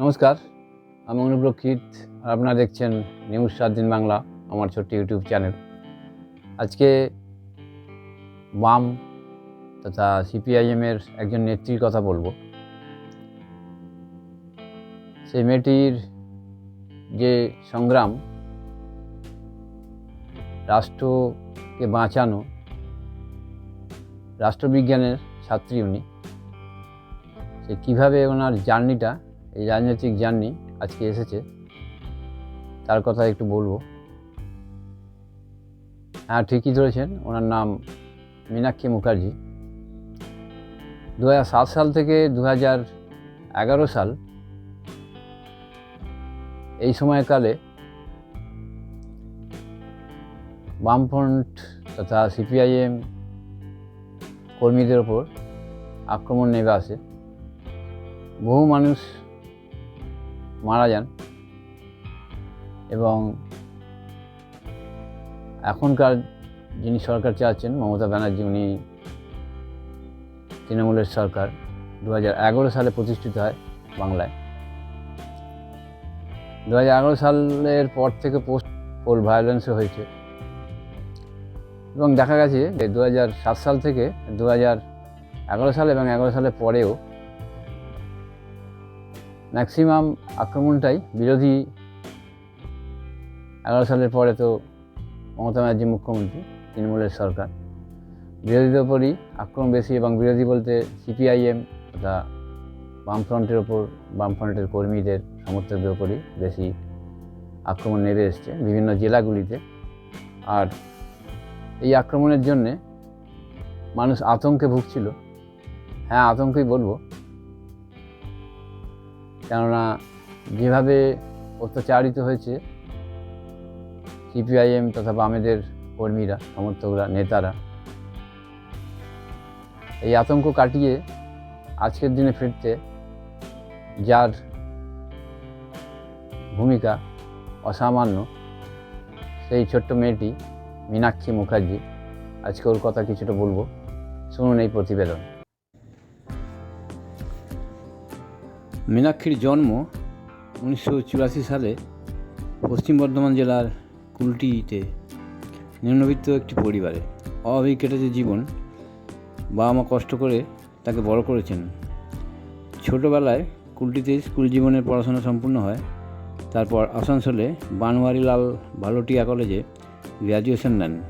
নমস্কার, আমি অনুপ্রক্ষিত আর আপনারা দেখছেন নিউজ সাত দিন বাংলা, আমার ছোট্ট ইউটিউব চ্যানেল। আজকে বাম তথা সিপিআইএমের একজন নেত্রীর কথা বলব। সেই মেয়েটির যে সংগ্রাম, রাষ্ট্রকে বাঁচানো, রাষ্ট্রবিজ্ঞানের ছাত্রী উনি, সে কীভাবে ওনার জার্নিটা এই রাজনৈতিক জার্নি আজকে এসেছে। তার কথা একটু বলব। হ্যাঁ ঠিকই ধরেছেন, ওনার নাম মীনাক্ষী মুখার্জি। দু সাল থেকে দু এগারো সাল এই সময়কালে বামফ্রন্ট তথা সিপিআইএম কর্মীদের ওপর আক্রমণ নেমে আসে। বহু মানুষ মারা যান। এবং এখনকার যিনি সরকার চাচ্ছেন মমতা ব্যানার্জি, উনি তৃণমূলের সরকার দু সালে প্রতিষ্ঠিত হয় বাংলায়। দু সালের পর থেকে পোস্ট পোল ভায়োলেন্সও হয়েছে। এবং দেখা গেছে যে দু সাল থেকে দু সাল এবং এগারো সালের পরেও ম্যাক্সিমাম আক্রমণটাই বিরোধী এগারো সালের পরে তো মমতা ব্যানার্জি মুখ্যমন্ত্রী তৃণমূলের সরকার। বিরোধীদের ওপরই আক্রমণ বেশি এবং বিরোধী বলতে সিপিআইএম তথা বামফ্রন্টের ওপর বামফ্রন্টের কর্মীদের সমর্থকদের ওপরই বেশি আক্রমণ নেমে এসছে বিভিন্ন জেলাগুলিতে। আর এই আক্রমণের জন্যে মানুষ আতঙ্কে ভুগছিল। হ্যাঁ আতঙ্কই বলব। কেননা যেভাবে অত্যাচারিত হয়েছে সিপিআইএম তথা বামেদের কর্মীরা, সমর্থকরা, নেতারা, এই আতঙ্ক কাটিয়ে আজকের দিনে ফিরতে যার ভূমিকা অসামান্য সেই ছোট্ট মেয়েটি মীনাক্ষী মুখার্জি। আজকে ওর কথা কিছুটা বলব। শুনুন এই প্রতিবেদন। মীনাক্ষীর জন্ম উনিশশো চুরাশি সালে পশ্চিম বর্ধমান জেলার কুলটিতে নিম্নবিত্ত একটি পরিবারে। অভাবেই কেটেছে জীবন। বাবা মা কষ্ট করে তাকে বড় করেছেন। ছোটোবেলায় কুলটিতে স্কুল জীবনের পড়াশোনা সম্পূর্ণ হয়। তারপর আসানসোলে বানওয়ারিলাল ভালোটিয়া কলেজে গ্র্যাজুয়েশন নেন।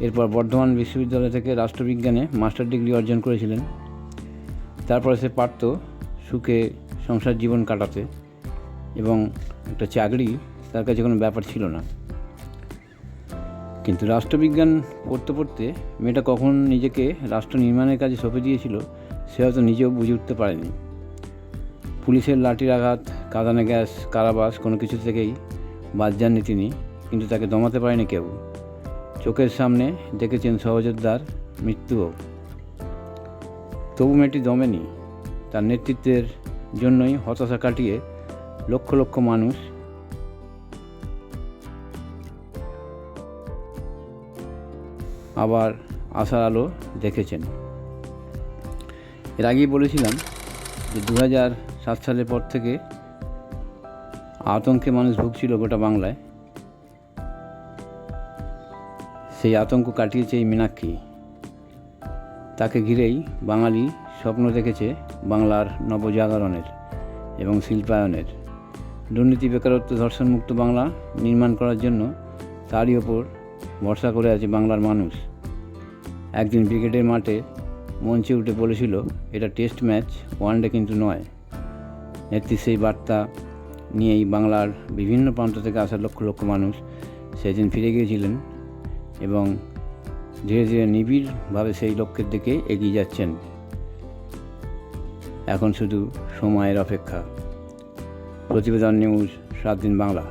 এরপর বর্ধমান বিশ্ববিদ্যালয় থেকে রাষ্ট্রবিজ্ঞানে মাস্টার ডিগ্রি অর্জন করেছিলেন। তারপরে সে পারত সুখে সংসার জীবন কাটাতে এবং একটা চাকরি, তার কাছে কোনো ব্যাপার ছিল না। কিন্তু রাষ্ট্রবিজ্ঞান পড়তে পড়তে মেয়েটা কখন নিজেকে রাষ্ট্র নির্মাণের কাজে সঁপে দিয়েছিল, সে হয়তো নিজেও বুঝে উঠতে পারেনি। পুলিশের লাঠির আঘাত কাদানে গ্যাস, কারাবাস কোনো কিছু থেকেই বাদ যাননি তিনি, কিন্তু তাকে দমাতে পারেনি কেউ। চোখের সামনে দেখেছেন সহযোদ্ধার মৃত্যুও। তবু মেয়েটি দমেনি। তার নেতৃত্বের জন্যই হতাশা কাটিয়ে লক্ষ লক্ষ মানুষ আবার আশার আলো দেখেছেন। এর আগেই বলেছিলাম যে দু সাত সালের পর থেকে আতঙ্কে মানুষ ভুগছিল গোটা বাংলায়। সেই আতঙ্ক কাটিয়েছে এই মীনাক্ষী। তাকে ঘিরেই বাঙালি স্বপ্ন দেখেছে বাংলার নবজাগরণের এবং শিল্পায়নের। দুর্নীতি, বেকারত্ব, ধর্ষণমুক্ত বাংলা নির্মাণ করার জন্য তারই ওপর ভরসা করে আছে বাংলার মানুষ। একদিন ক্রিকেটের মাঠে মঞ্চে উঠে বলেছিল, এটা টেস্ট ম্যাচ ওয়ানডে কিন্তু নয়। নেত্রীর সেই বার্তা নিয়েই বাংলার বিভিন্ন প্রান্ত থেকে আসা লক্ষ লক্ষ মানুষ সেদিন ফিরে গিয়েছিলেন এবং ধীরে ধীরে নিবিড়ভাবে সেই লক্ষ্যের দিকে এগিয়ে যাচ্ছেন। এখন শুধু সময়ের অপেক্ষা। প্রতিবেদন নিউজ সাত দিন বাংলা।